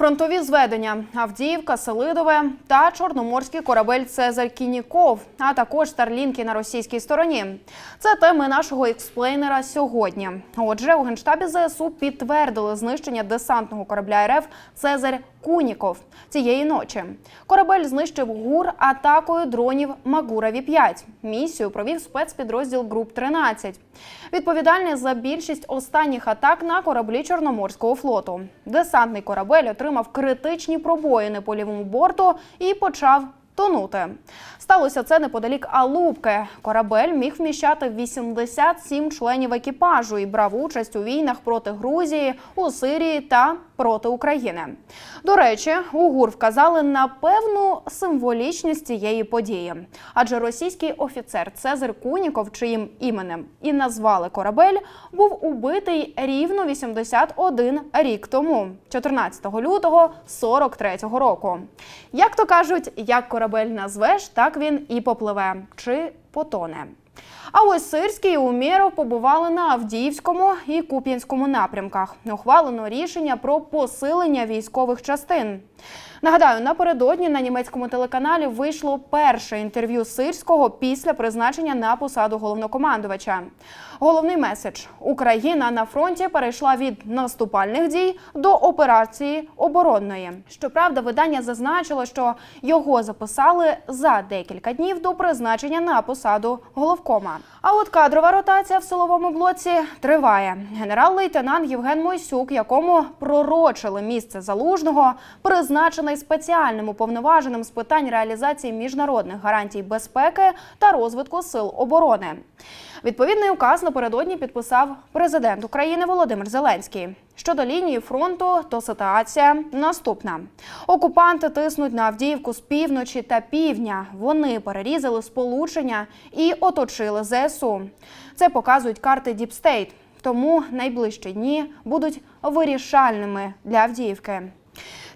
Фронтові зведення Авдіївка, Селидове та чорноморський корабель Цезарь Кініков, а також старлінки на російській стороні. Це теми нашого експлейнера сьогодні. Отже, у генштабі ЗСУ підтвердили знищення десантного корабля РФ Цезарь Куніков цієї ночі. Корабель знищив ГУР атакою дронів Магураві 5 Місію провів спецпідрозділ Груп 13 Відповідальний за більшість останніх атак на кораблі Чорноморського флоту. Десантний корабель отримав критичні пробоїни по лівому борту і почав тонути. Сталося це неподалік Алубки. Корабель міг вміщати 87 членів екіпажу і брав участь у війнах проти Грузії, у Сирії та проти України. До речі, у ГУР вказали на певну символічність цієї події, адже російський офіцер Цезар Куніков, чиїм іменем і назвали корабель, був убитий рівно 81 рік тому, 14 лютого 43-го року. Як то кажуть, як корабель назвеш, так він і попливе чи потоне. А ось Сирський і Умєров побували на Авдіївському і Куп'янському напрямках. Ухвалено рішення про посилення військових частин. Нагадаю, напередодні на німецькому телеканалі вийшло перше інтерв'ю Сирського після призначення на посаду головнокомандувача. Головний меседж: Україна на фронті перейшла від наступальних дій до операції оборонної. Щоправда, видання зазначило, що його записали за декілька днів до призначення на посаду головкома. А от кадрова ротація в силовому блоці триває. Генерал-лейтенант Євген Мойсюк, якому пророчили місце залужного, призначений спеціальним уповноваженим з питань реалізації міжнародних гарантій безпеки та розвитку сил оборони. Відповідний указ напередодні підписав президент України Володимир Зеленський. Щодо лінії фронту, то ситуація наступна: окупанти тиснуть на Авдіївку з півночі та півдня. Вони перерізали сполучення і оточили ЗСУ. Це показують карти Діпстейт. Тому найближчі дні будуть вирішальними для Авдіївки.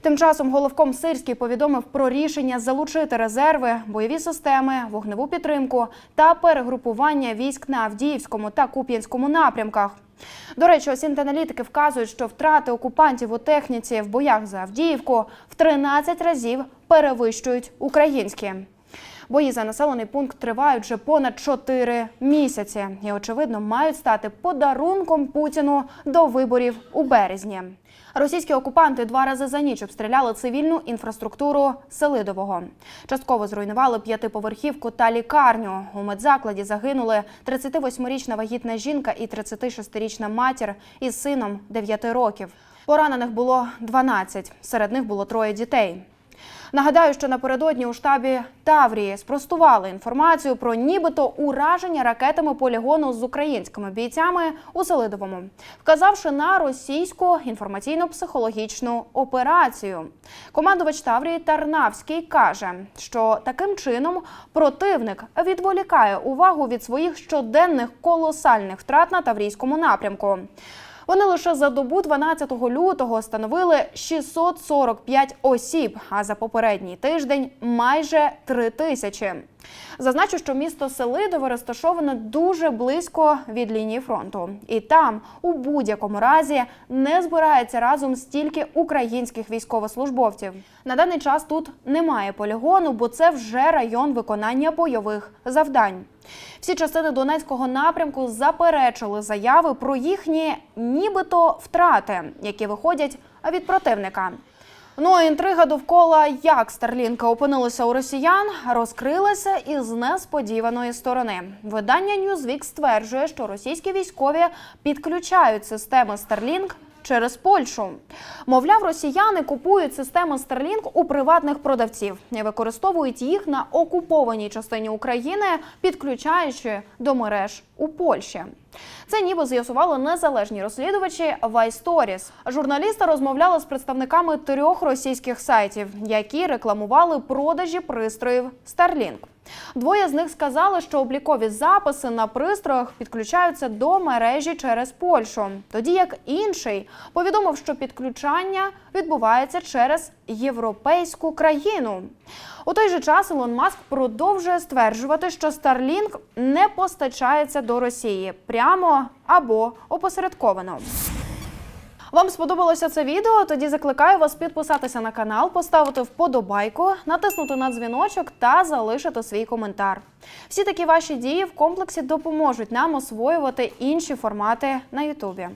Тим часом головком Сирський повідомив про рішення залучити резерви, бойові системи, вогневу підтримку та перегрупування військ на Авдіївському та Куп'янському напрямках. До речі, осінт-аналітики вказують, що втрати окупантів у техніці в боях за Авдіївку в 13 разів перевищують українські. Бої за населений пункт тривають вже понад 4 місяці і, очевидно, мають стати подарунком Путіну до виборів у березні. Російські окупанти два рази за ніч обстріляли цивільну інфраструктуру Селидового. Частково зруйнували п'ятиповерхівку та лікарню. У медзакладі загинули 38-річна вагітна жінка і 36-річна матір із сином 9 років. Поранених було 12, серед них було троє дітей. Нагадаю, що напередодні у штабі Таврії спростували інформацію про нібито ураження ракетами полігону з українськими бійцями у Селидовому, вказавши на російську інформаційно-психологічну операцію. Командувач Таврії Тарнавський каже, що таким чином противник відволікає увагу від своїх щоденних колосальних втрат на Таврійському напрямку. Вони лише за добу 12 лютого становили 645 осіб, а за попередній тиждень майже 3 тисячі. Зазначу, що місто Селидове розташоване дуже близько від лінії фронту, і там у будь-якому разі не збирається разом стільки українських військовослужбовців. На даний час тут немає полігону, бо це вже район виконання бойових завдань. Всі частини Донецького напрямку заперечили заяви про їхні нібито втрати, які виходять від противника. Ну а інтрига довкола як Старлінка опинилася у росіян, розкрилася із несподіваної сторони. Видання Newsweek стверджує, що російські військові підключають системи Starlink через Польщу. Мовляв, росіяни купують системи Starlink у приватних продавців використовують їх на окупованій частині України, підключаючи до мереж у Польщі. Це ніби з'ясували незалежні розслідувачі Stories. Журналісти розмовляли з представниками трьох російських сайтів, які рекламували продажі пристроїв Starlink. Двоє з них сказали, що облікові записи на пристроях підключаються до мережі через Польщу, тоді як інший повідомив, що підключання відбувається через європейську країну. У той же час Ілон Маск продовжує стверджувати, що Starlink не постачається до Росії прямо або опосередковано. Вам сподобалося це відео? Тоді закликаю вас підписатися на канал, поставити вподобайку, натиснути на дзвіночок та залишити свій коментар. Всі такі ваші дії в комплексі допоможуть нам освоювати інші формати на Ютубі.